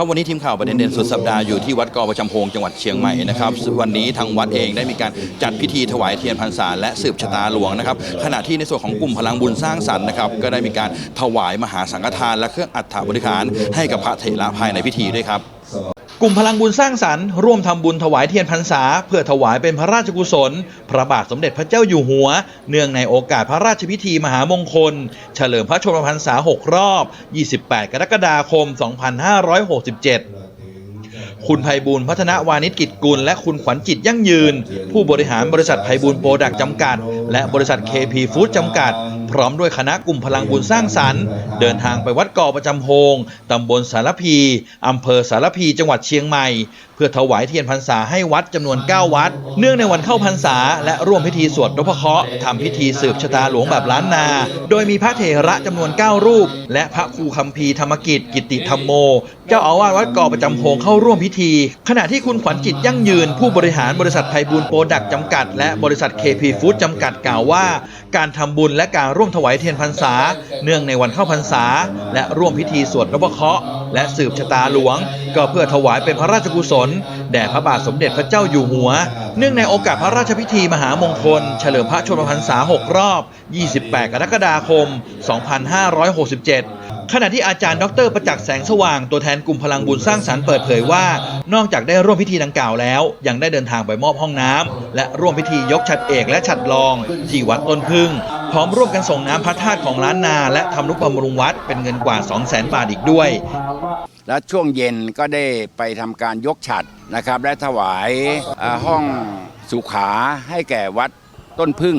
ครับวันนี้ทีมข่าวประเด็นเด่นสุดสัปดาห์อยู่ที่วัดกอประจำโพงจังหวัดเชียงใหม่นะครับวันนี้ทางวัดเองได้มีการจัดพิธีถวายเทียนพรรษาและสืบชะตาหลวงนะครับขณะที่ในส่วนของกลุ่มพลังบุญสร้างสรรค์นะครับก็ได้มีการถวายมหาสังฆทาน และเครื่องอัฐบริการให้กับพระเถระภายในพิธีด้วยครับ กลุ่มพลังบุญสร้างสรรค์ร่วมทำบุญถวายเทียนพรรษา เพื่อถวายเป็นพระราชกุศล พระบาทสมเด็จพระเจ้าอยู่หัว เนื่องในโอกาสพระราชพิธีมหามงคล เฉลิมพระชนมพรรษา 6 รอบ 28 กรกฎาคม 2567คุณไพบูลพัฒนาวานิชกิจกุล และคุณขวัญจิตยั่งยืน ผู้บริหารบริษัทไพบูลโปรดักต์จำกัด และบริษัท KP Food จำกัดพร้อมด้วยคณะกลุ่มพลังบุญสร้างสรรค์ เดินทางไปวัดกอประจำโฮงตำบลสารพีอำเภอสารพีจังหวัดเชียงใหม่ เพื่อถวายเทียนพรรษาให้วัดจำนวน 9 วัด เนื่องในวันเข้าพรรษา และร่วมพิธีสวดนพเคราะห์ทำพิธีสืบชะตาหลวงแบบล้านนา โดยมีพระเถระจำนวน 9 รูป และพระครูคัมภีร์ธรรมกิจกิตติธรรมโม เจ้าอาวาสวัดกอประจำโฮงเข้าร่วมพิธี ขณะที่คุณขวัญจิตยั่งยืน ผู้บริหารบริษัทไพบูลโปรดักต์จำกัด และบริษัท KP Food จำกัดกล่าวว่า การทำบุญและการร่วมถวายเทียนพรรษา เนื่องในวันเข้าพรรษา และร่วมพิธีสวดนพเคราะห์และสืบชะตาหลวง ก็เพื่อถวายเป็นพระราชกุศล แด่พระบาทสมเด็จพระเจ้าอยู่หัว เนื่องในโอกาสพระราชพิธีมหามงคล เฉลิมพระชนมพรรษา 6 รอบ 28 กรกฎาคม 2567 ขณะที่อาจารย์ดรประจักษ์แสงสว่างตัวแทนกลุ่มพลังบุญสร้างสรรค์เปิดเผยว่า นอกจากได้ร่วมพิธีดังกล่าวแล้ว ยังได้เดินทางไปมอบห้องน้ำและร่วมพิธียกฉัดเอกและฉัดรอง ที่วัดต้นพึ่ง พร้อมร่วมกันส่งน้ำพระธาตุของล้านนา และทำนุบำรุงวัดเป็นเงินกว่า 200,000บาทอีกด้วย และช่วงเย็นก็ได้ไปทำการยกฉัดนะครับและถวายห้องสุขาให้แก่วัดต้นพึ่ง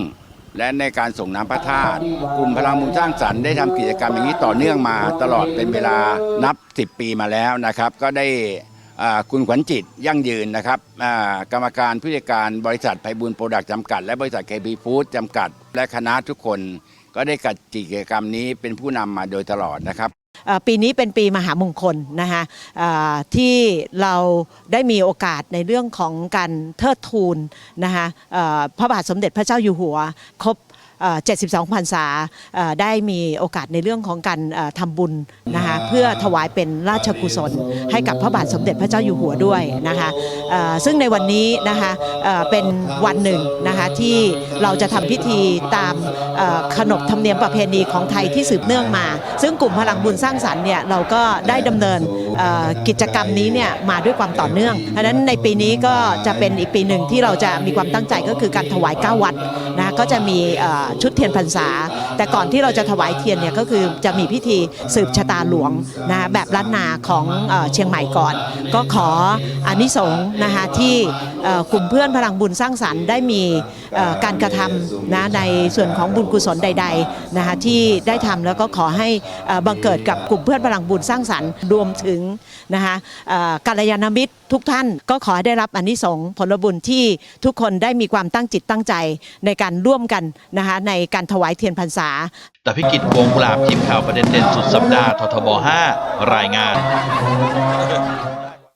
และในการส่งน้ำพระธาตุกลุ่มพลังบุญสร้างสรรค์ได้ทำกิจกรรมอย่างนี้ต่อเนื่องมาตลอดเป็นเวลานับ 10 ปีมาแล้วนะครับ ก็ได้คุณขวัญจิตยั่งยืนนะครับกรรมการผู้จัดการบริษัทไพบุญโปรดักต์จำกัด และบริษัทเคพีฟู้ดจำกัด และคณะทุกคน ก็ได้กัดกิจกรรมนี้เป็นผู้นำมาโดยตลอดนะครับ ปีนี้เป็นปีมหามงคลนะคะที่เราได้มีโอกาสในเรื่องของการเทิดทูนนะคะพระบาทสมเด็จพระเจ้าอยู่หัว ครบ 72พรรษาเอ่อได้มีโอกาสในเรื่องของการเอ่อทำบุญนะคะเพื่อถวายเป็นราชกุศล ให้กับพระบาทสมเด็จพระเจ้าอยู่หัวด้วยนะคะเอ่อซึ่งในวันนี้นะคะเอ่อเป็นวันหนึ่งนะคะที่เราจะทำพิธีตามเอ่อขนบธรรมเนียมประเพณีของไทยที่สืบเนื่องมา ซึ่งกลุ่มพลังบุญสร้างสรรค์เนี่ยเราก็ได้ดำเนินเอ่อกิจกรรมนี้เนี่ยมาด้วยความต่อเนื่องเพราะฉะนั้นในปีนี้ก็จะเป็นอีกปีหนึ่งที่เราจะมีความตั้งใจก็คือการถวาย 9 วัดนะก็จะมีเอ่อชุดเทียนพรรษา แต่ก่อนที่เราจะถวายเทียนเนี่ยก็คือจะมีพิธีสืบชะตาหลวงนะแบบล้านนาของเชียงใหม่ก่อน ก็ขออนิสงส์นะคะที่กลุ่มเพื่อนพลังบุญสร้างสรรค์ได้มีการกระทำนะในส่วนของบุญกุศลใดๆนะคะที่ได้ทำแล้วก็ขอให้บังเกิดกับกลุ่มเพื่อนพลังบุญสร้างสรรค์รวมถึงนะคะกัลยาณมิตร ทุกท่านก็ขอให้ได้รับอานิสงส์ผลบุญที่ทุกคนได้มีความตั้งจิตตั้งใจในการร่วมกันนะคะในการถวายเทียนพรรษา แต่พิกิจวงกุหลาบทีมข่าวประเด็นเด่นสุดสัปดาห์ททบ 5 รายงาน